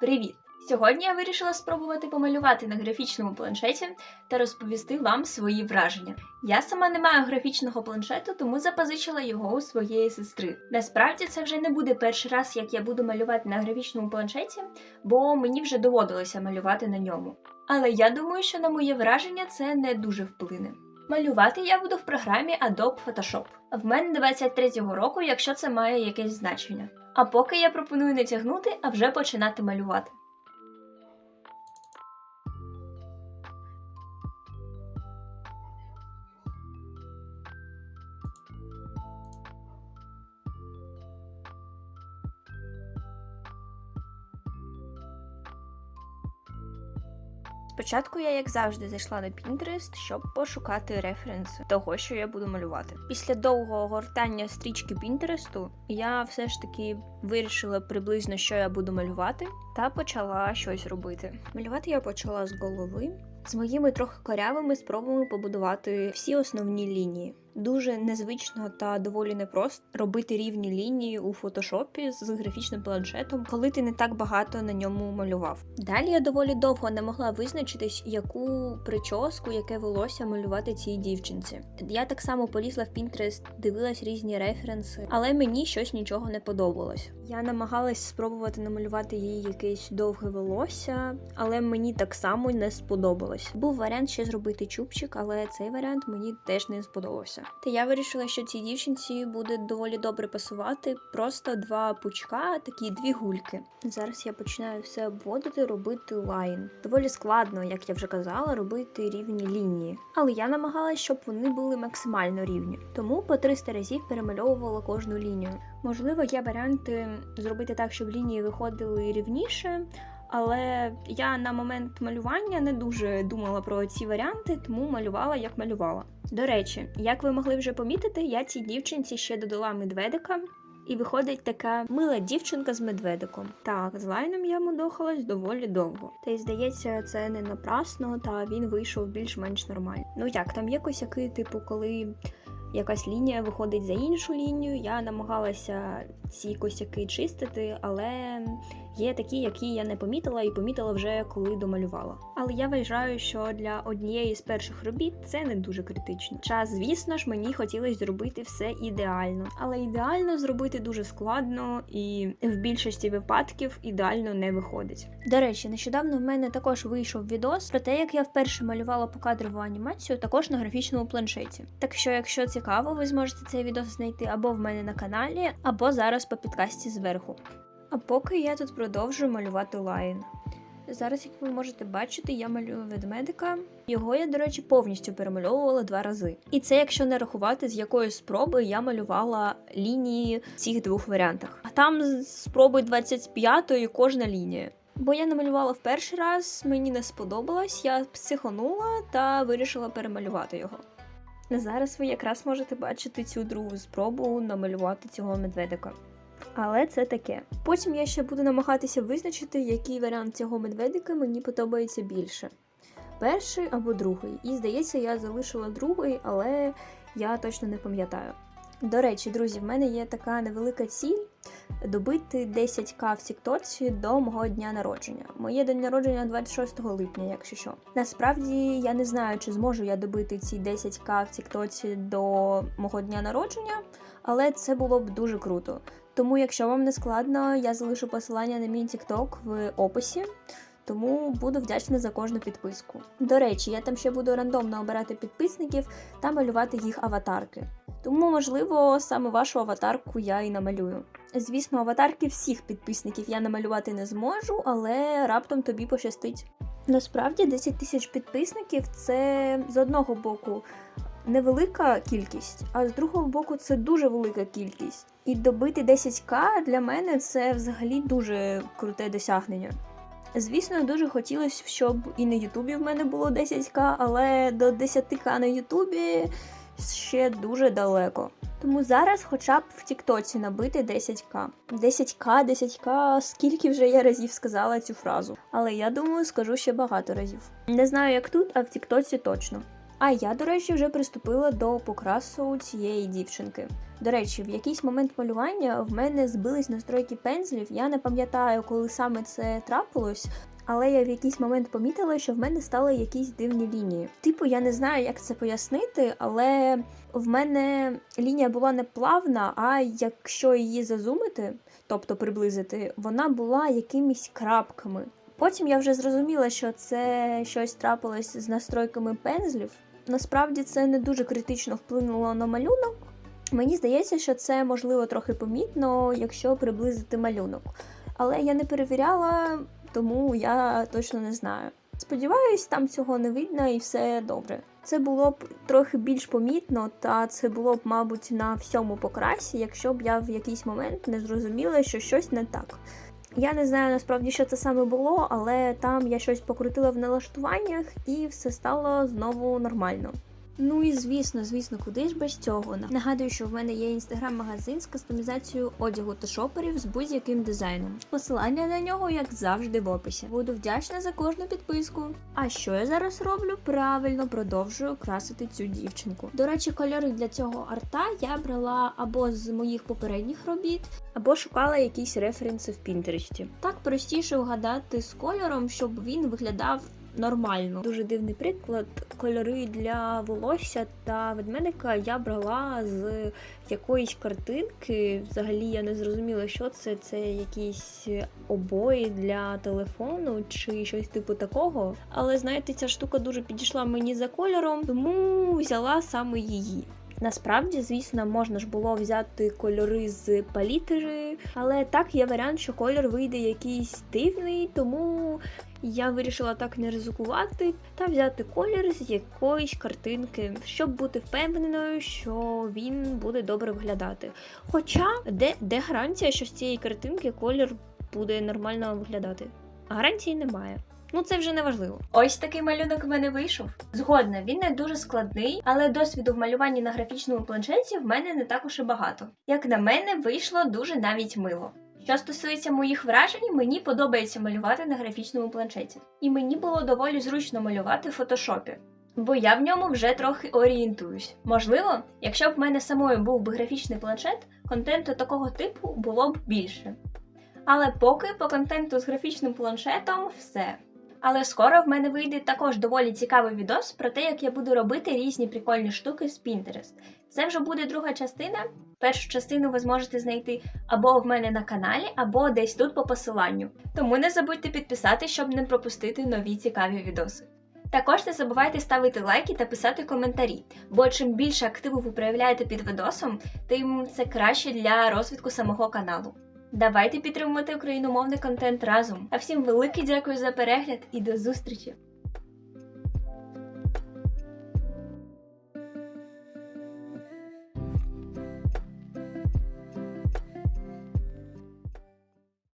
Привіт! Сьогодні я вирішила спробувати помалювати на графічному планшеті та розповісти вам свої враження. Я сама не маю графічного планшету, тому запозичила його у своєї сестри. Насправді це вже не буде перший раз, як я буду малювати на графічному планшеті, бо мені вже доводилося малювати на ньому. Але я думаю, що на моє враження це не дуже вплине. Малювати я буду в програмі Adobe Photoshop. В мене 23-го року, якщо це має якесь значення. А поки я пропоную не тягнути, а вже починати малювати. Спочатку я, як завжди, зайшла на Pinterest, щоб пошукати референси того, що я буду малювати. Після довгого гортання стрічки Pinterest я все ж таки вирішила приблизно, що я буду малювати, та почала щось робити. Малювати я почала з голови. З моїми трохи корявими спробами побудувати всі основні лінії. Дуже незвично та доволі непросто робити рівні лінії у фотошопі з графічним планшетом, коли ти не так багато на ньому малював. Далі я доволі довго не могла визначитись, яку прическу, яке волосся малювати цій дівчинці. Я так само полізла в Pinterest, дивилась різні референси, але мені щось нічого не подобалось. Я намагалась спробувати намалювати їй якесь довге волосся, але мені так само не сподобалось. Був варіант ще зробити чубчик, але цей варіант мені теж не сподобався. Та я вирішила, що цій дівчинці буде доволі добре пасувати просто два пучка, такі дві гульки. Зараз я починаю все обводити, робити лайн. Доволі складно, як я вже казала, робити рівні лінії. Але я намагалася, щоб вони були максимально рівні. Тому по 300 разів перемальовувала кожну лінію. Можливо, є варіанти зробити так, щоб лінії виходили рівніше. Але я на момент малювання не дуже думала про ці варіанти, тому малювала як малювала. До речі, як ви могли вже помітити, я цій дівчинці ще додала медведика, і виходить така мила дівчинка з медведиком. Так, з лайном я мудохалась доволі довго. Та й здається, це не напрасно, та він вийшов більш-менш нормально. Ну як, там є косяки, типу, коли. Якась лінія виходить за іншу лінію. Я намагалася ці косяки чистити, але є такі, які я не помітила, і помітила вже коли домалювала. Але я вважаю, що для однієї з перших робіт це не дуже критично. Час, звісно ж, мені хотілося зробити все ідеально, але ідеально зробити дуже складно і в більшості випадків ідеально не виходить. До речі, нещодавно в мене також вийшов відос про те, як я вперше малювала покадрову анімацію, також на графічному планшеті. Так що, якщо цікаво, ви зможете цей відос знайти або в мене на каналі, або зараз по підкасті зверху. А поки я тут продовжую малювати лайн. Зараз, як ви можете бачити, я малюю ведмедика. Його я, до речі, повністю перемальовувала два рази. І це якщо не рахувати, з якої спроби я малювала лінії в цих двох варіантах. А там спроби 25-ї кожна лінія. Бо я намалювала в перший раз, мені не сподобалось, я психонула та вирішила перемалювати його. Зараз ви якраз можете бачити цю другу спробу намалювати цього медведика. Але це таке. Потім я ще буду намагатися визначити, який варіант цього медведика мені подобається більше. Перший або другий. І здається, я залишила другий, але я точно не пам'ятаю. До речі, друзі, в мене є така невелика ціль добити 10к в Тіктоці до мого дня народження. Моє день народження 26 липня, якщо що. Насправді я не знаю, чи зможу я добити ці 10к в Тіктоці до мого дня народження, але це було б дуже круто. Тому, якщо вам не складно, я залишу посилання на мій Тікток в описі. Тому буду вдячна за кожну підписку. До речі, я там ще буду рандомно обирати підписників та малювати їх аватарки. Тому, можливо, саме вашу аватарку я і намалюю. Звісно, аватарки всіх підписників я намалювати не зможу, але раптом тобі пощастить. Насправді 10 тисяч підписників це з одного боку невелика кількість, а з другого боку це дуже велика кількість. І добити 10к для мене це взагалі дуже круте досягнення. Звісно, дуже хотілося, щоб і на Ютубі в мене було 10к, але до 10к на Ютубі ще дуже далеко. Тому зараз хоча б в Тіктоці набити 10к. 10к, 10к, скільки вже я разів сказала цю фразу. Але я думаю, скажу ще багато разів. Не знаю, як тут, а в Тіктоці точно. А я, до речі, вже приступила до покрасу цієї дівчинки. До речі, в якийсь момент малювання в мене збились настройки пензлів. Я не пам'ятаю, коли саме це трапилось. Але я в якийсь момент помітила, що в мене стали якісь дивні лінії. Типу, я не знаю, як це пояснити, але в мене лінія була не плавна, а якщо її зазумити, тобто приблизити, вона була якимись крапками. Потім я вже зрозуміла, що це щось трапилось з настройками пензлів. Насправді це не дуже критично вплинуло на малюнок. Мені здається, що це можливо трохи помітно, якщо приблизити малюнок. Але я не перевіряла, тому я точно не знаю. Сподіваюсь, там цього не видно і все добре. Це було б трохи більш помітно, та це було б, мабуть, на всьому покрасі, якщо б я в якийсь момент не зрозуміла, що щось не так. Я не знаю насправді, що це саме було, але там я щось покрутила в налаштуваннях і все стало знову нормально. Ну і звісно, звісно, куди ж без цього. Нагадую, що в мене є інстаграм-магазин з кастомізацією одягу та шоперів з будь-яким дизайном. Посилання на нього, як завжди, в описі. Буду вдячна за кожну підписку. А що я зараз роблю? Правильно продовжую красити цю дівчинку. До речі, кольори для цього арта я брала або з моїх попередніх робіт, або шукала якісь референси в Пінтересті. Так простіше вгадати з кольором, щоб він виглядав нормально. Дуже дивний приклад. Кольори для волосся та ведмедика я брала з якоїсь картинки. Взагалі я не зрозуміла, що це. Це якісь обої для телефону чи щось типу такого. Але знаєте, ця штука дуже підійшла мені за кольором, тому взяла саме її. Насправді, звісно, можна ж було взяти кольори з палітри, але так є варіант, що кольор вийде якийсь дивний, тому я вирішила так не ризикувати та взяти колір з якоїсь картинки, щоб бути впевненою, що він буде добре виглядати. Хоча де, де гарантія, що з цієї картинки колір буде нормально виглядати? Гарантії немає. Ну, це вже не важливо. Ось такий малюнок в мене вийшов. Згодна, він не дуже складний, але досвіду в малюванні на графічному планшеті в мене не також і багато. Як на мене, вийшло дуже навіть мило. Що стосується моїх вражень, мені подобається малювати на графічному планшеті. І мені було доволі зручно малювати в фотошопі. Бо я в ньому вже трохи орієнтуюсь. Можливо, якщо б в мене самою був би графічний планшет, контенту такого типу було б більше. Але поки по контенту з графічним планшетом все. Але скоро в мене вийде також доволі цікавий відос про те, як я буду робити різні прикольні штуки з Pinterest. Це вже буде друга частина. Першу частину ви зможете знайти або в мене на каналі, або десь тут по посиланню. Тому не забудьте підписати, щоб не пропустити нові цікаві відоси. Також не забувайте ставити лайки та писати коментарі, бо чим більше активу ви проявляєте під відосом, тим це краще для розвитку самого каналу. Давайте підтримувати україномовний контент разом. А всім велике дякую за перегляд і до зустрічі!